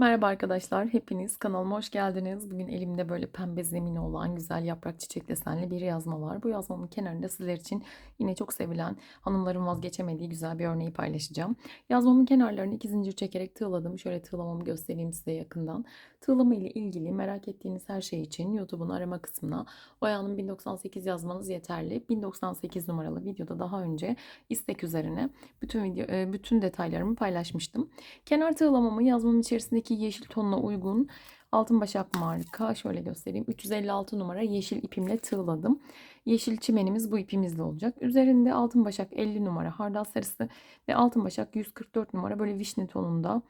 Merhaba arkadaşlar, hepiniz kanalıma hoş geldiniz. Bugün elimde böyle pembe zemini olan güzel yaprak çiçek desenli bir yazma var. Bu yazmamın kenarında sizler için yine çok sevilen, hanımların vazgeçemediği güzel bir örneği paylaşacağım. Yazmamın kenarlarını iki zincir çekerek tığladım. Şöyle tığlamamı göstereyim size yakından. Tığlama ile ilgili merak ettiğiniz her şey için YouTube'un arama kısmına Oya'nın 1098 yazmanız yeterli. 1098 numaralı videoda daha önce istek üzerine bütün video, e, bütün detaylarımı paylaşmıştım. Kenar tığlamamı yazmamın içerisindeki yeşil tonuna uygun altın başak marka şöyle göstereyim 356 numara yeşil ipimle tığladım. Yeşil çimenimiz bu ipimizle olacak. Üzerinde altın başak 50 numara hardal sarısı ve altın başak 144 numara böyle vişne tonunda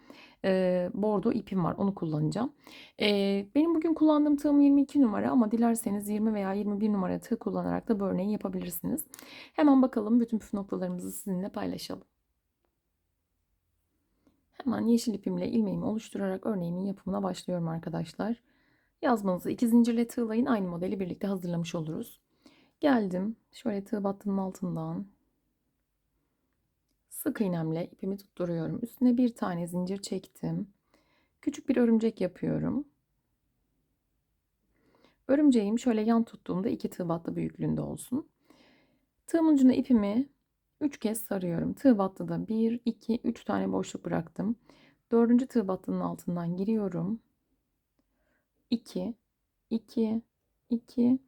e, bordo ipim var. Onu kullanacağım. E, benim bugün kullandığım tığım 22 numara ama dilerseniz 20 veya 21 numara tığ kullanarak da bu örneği yapabilirsiniz. Hemen bakalım bütün püf noktalarımızı sizinle paylaşalım. Hemen yeşil ipimle ilmeğimi oluşturarak örneğimin yapımına başlıyorum arkadaşlar. Yazmanızı iki zincirle tığlayın. Aynı modeli birlikte hazırlamış oluruz. Geldim. Şöyle tığ battının altından sık iğnemle ipimi tutturuyorum. Üstüne bir tane zincir çektim. Küçük bir örümcek yapıyorum. Örümceğim şöyle yan tuttuğumda iki tığ battı büyüklüğünde olsun. Tığımın ucuna ipimi 3 kez sarıyorum. Tığ battıda 1, 2, 3 tane boşluk bıraktım. Dördüncü tığ battının altından giriyorum. 2, 2, 2,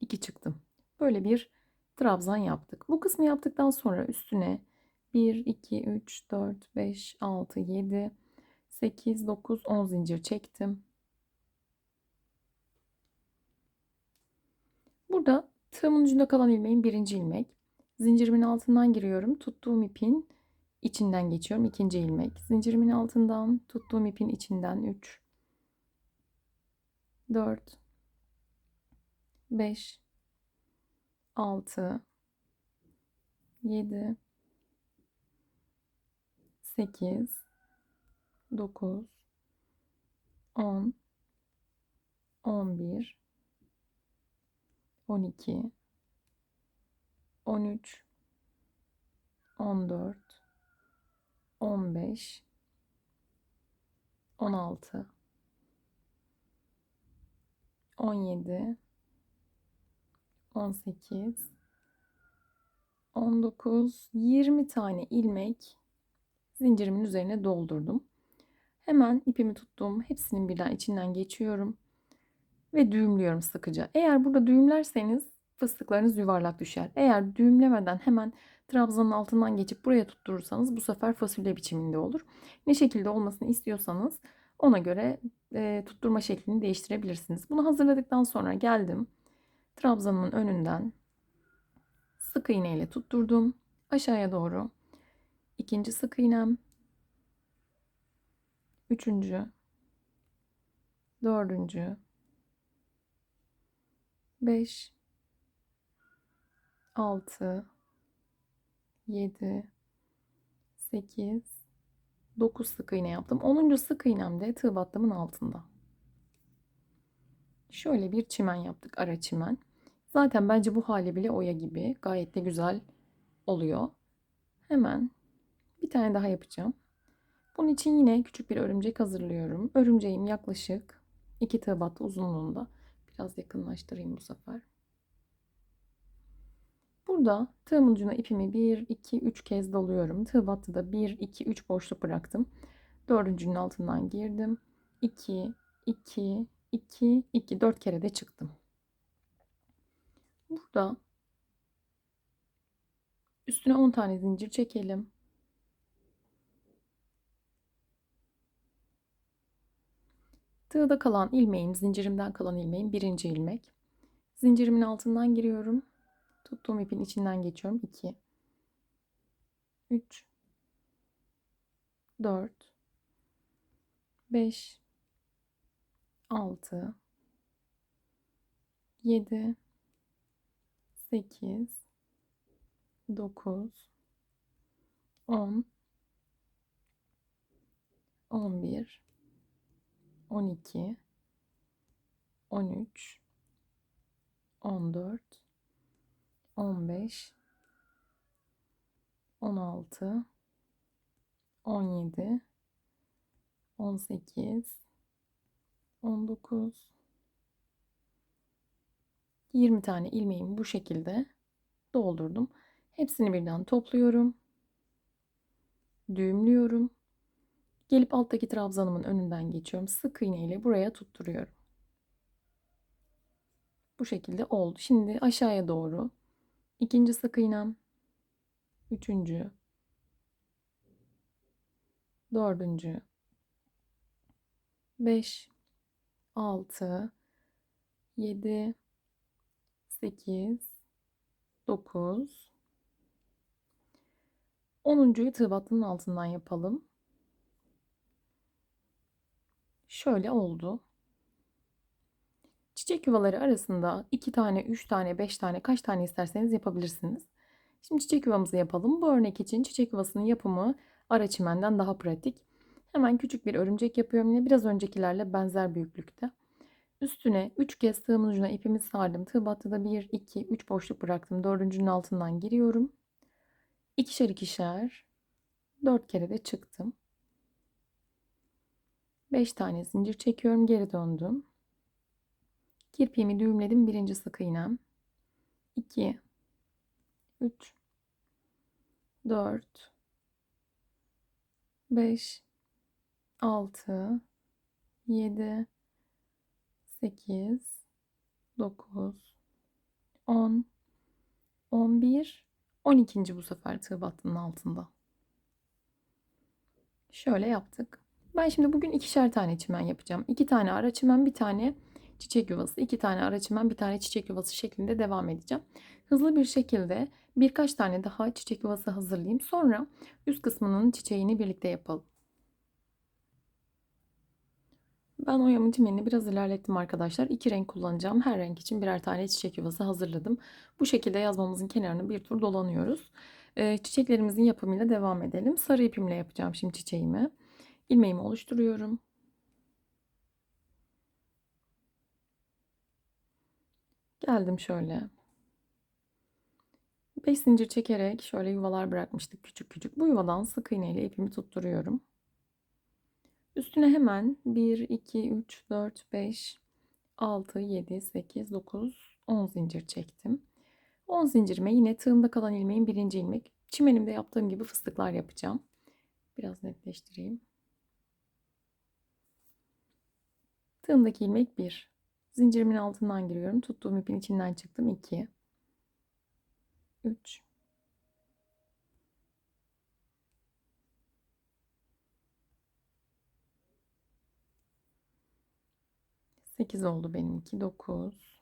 2 çıktım. Böyle bir trabzan yaptık. Bu kısmı yaptıktan sonra üstüne 1, 2, 3, 4, 5, 6, 7, 8, 9, 10 zincir çektim. Burada tığımın ucunda kalan ilmeğin birinci ilmek. Zincirimin altından giriyorum. Tuttuğum ipin içinden geçiyorum. ikinci ilmek. Zincirimin altından tuttuğum ipin içinden 3 4 5 6 7 8 9 10 11 12 13 14 15 16 17 18 19 20 tane ilmek zincirimin üzerine doldurdum. Hemen ipimi tuttum. Hepsinin birden içinden geçiyorum ve düğümlüyorum sıkıca. Eğer burada düğümlerseniz fıstıklarınız yuvarlak düşer. Eğer düğümlemeden hemen trabzanın altından geçip buraya tutturursanız bu sefer fasulye biçiminde olur. Ne şekilde olmasını istiyorsanız ona göre e, tutturma şeklini değiştirebilirsiniz. Bunu hazırladıktan sonra geldim. Trabzanın önünden sık iğne ile tutturdum. Aşağıya doğru ikinci sık iğnem, üçüncü, dördüncü, beş, 6 7 8 9 sık iğne yaptım. 10. sık iğnemde tığ battımın altında. Şöyle bir çimen yaptık. Ara çimen. Zaten bence bu hali bile oya gibi. Gayet de güzel oluyor. Hemen bir tane daha yapacağım. Bunun için yine küçük bir örümcek hazırlıyorum. Örümceğim yaklaşık 2 tığ battı uzunluğunda. Biraz yakınlaştırayım bu sefer. Burada tığımın ucuna ipimi 1, 2, 3 kez doluyorum. Tığ battıda 1, 2, 3 boşluk bıraktım. Dördüncünün altından girdim. 2, 2, 2, 2, 4 kere de çıktım. Burada üstüne 10 tane zincir çekelim. Tığda kalan ilmeğim, zincirimden kalan ilmeğim birinci ilmek. Zincirimin altından giriyorum. Tuttuğum ipin içinden geçiyorum. 2 3 4 5 6 7 8 9 10 11 12 13 14 15 16 17 18 19 20 tane ilmeğimi bu şekilde doldurdum. Hepsini birden topluyorum. Düğümlüyorum. Gelip alttaki trabzanımın önünden geçiyorum. Sık iğne ile buraya tutturuyorum. Bu şekilde oldu. Şimdi aşağıya doğru ikinci sık iğnem, üçüncü, dördüncü, beş, altı, yedi, sekiz, dokuz, onuncuyu tığ battının altından yapalım. Şöyle oldu. Çiçek yuvaları arasında 2 tane, 3 tane, 5 tane kaç tane isterseniz yapabilirsiniz. Şimdi çiçek yuvamızı yapalım. Bu örnek için çiçek yuvasının yapımı ara çimenden daha pratik. Hemen küçük bir örümcek yapıyorum. Yine biraz öncekilerle benzer büyüklükte. Üstüne 3 kez tığımın ucuna ipimi sardım. Tığ battıda 1, 2, 3 boşluk bıraktım. Dördüncünün altından giriyorum. İkişer ikişer 4 kere de çıktım. 5 tane zincir çekiyorum. Geri döndüm. Kirpiğimi düğümledim. Birinci sık iğnem. 2 3 4 5 6 7 8 9 10 11 12. bu sefer tığ battının altında. Şöyle yaptık. Ben şimdi bugün ikişer tane çimen yapacağım. İki tane ara çimen, bir tane çiçek yuvası, iki tane ara çimen, bir tane çiçek yuvası şeklinde devam edeceğim. Hızlı bir şekilde birkaç tane daha çiçek yuvası hazırlayayım. Sonra üst kısmının çiçeğini birlikte yapalım. Ben oyamın çimenini biraz ilerlettim arkadaşlar. İki renk kullanacağım. Her renk için birer tane çiçek yuvası hazırladım. Bu şekilde yazmamızın kenarını bir tur dolanıyoruz. Ee, çiçeklerimizin yapımıyla devam edelim. Sarı ipimle yapacağım şimdi çiçeğimi. İlmeğimi oluşturuyorum. Geldim şöyle. 5 zincir çekerek şöyle yuvalar bırakmıştık küçük küçük. Bu yuvadan sık iğne ile ipimi tutturuyorum. Üstüne hemen 1, 2, 3, 4, 5, 6, 7, 8, 9, 10 zincir çektim. 10 zincirime yine tığımda kalan ilmeğin birinci ilmek. Çimenimde yaptığım gibi fıstıklar yapacağım. Biraz netleştireyim. Tığımdaki ilmek 1. Zincirimin altından giriyorum. Tuttuğum ipin içinden çıktım. 2. 3. 8 oldu benimki. 9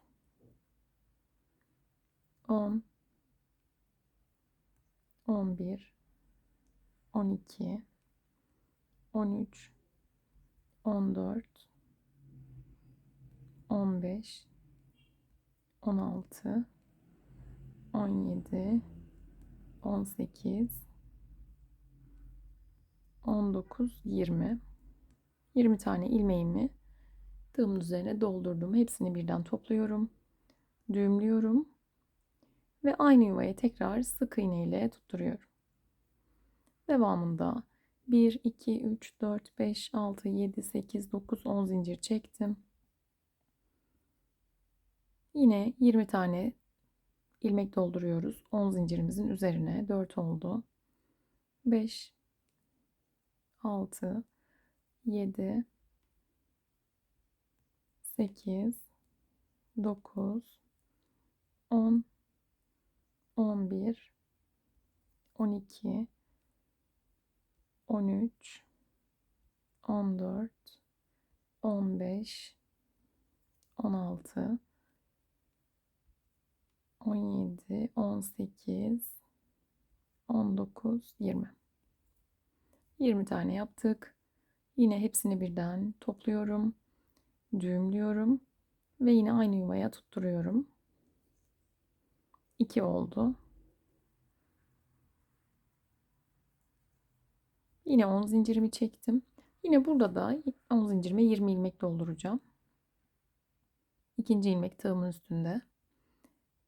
10 11 12 13 14 15 16 17 18 19 20 20 tane ilmeğimi tığımın üzerine doldurdum. Hepsini birden topluyorum. Düğümlüyorum. Ve aynı yuvaya tekrar sık iğne ile tutturuyorum. Devamında 1, 2, 3, 4, 5, 6, 7, 8, 9, 10 zincir çektim. Yine 20 tane ilmek dolduruyoruz. 10 zincirimizin üzerine. 4 oldu. 5 6 7 8 9 10 11 12 13 14 15 16 17 18 19 20 20 tane yaptık. Yine hepsini birden topluyorum düğümlüyorum ve yine aynı yuvaya tutturuyorum. 2 oldu. Yine 10 zincirimi çektim. Yine burada da 10 zincirime 20 ilmek dolduracağım. İkinci ilmek tığımın üstünde.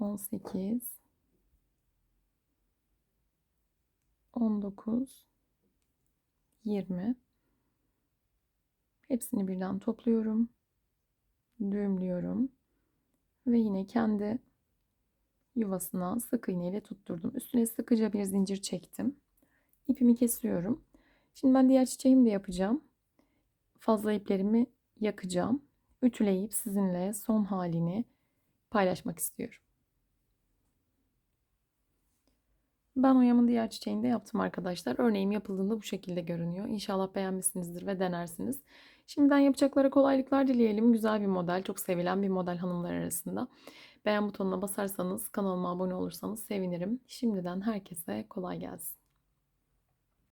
18 19 20 Hepsini birden topluyorum. Düğümlüyorum. Ve yine kendi yuvasına sık iğne ile tutturdum. Üstüne sıkıca bir zincir çektim. İpimi kesiyorum. Şimdi ben diğer çiçeğimi de yapacağım. Fazla iplerimi yakacağım. Ütüleyip sizinle son halini paylaşmak istiyorum. Ben oyamın diğer çiçeğini de yaptım arkadaşlar. Örneğim yapıldığında bu şekilde görünüyor. İnşallah beğenmişsinizdir ve denersiniz. Şimdiden yapacaklara kolaylıklar dileyelim. Güzel bir model, çok sevilen bir model hanımlar arasında. Beğen butonuna basarsanız, kanalıma abone olursanız sevinirim. Şimdiden herkese kolay gelsin.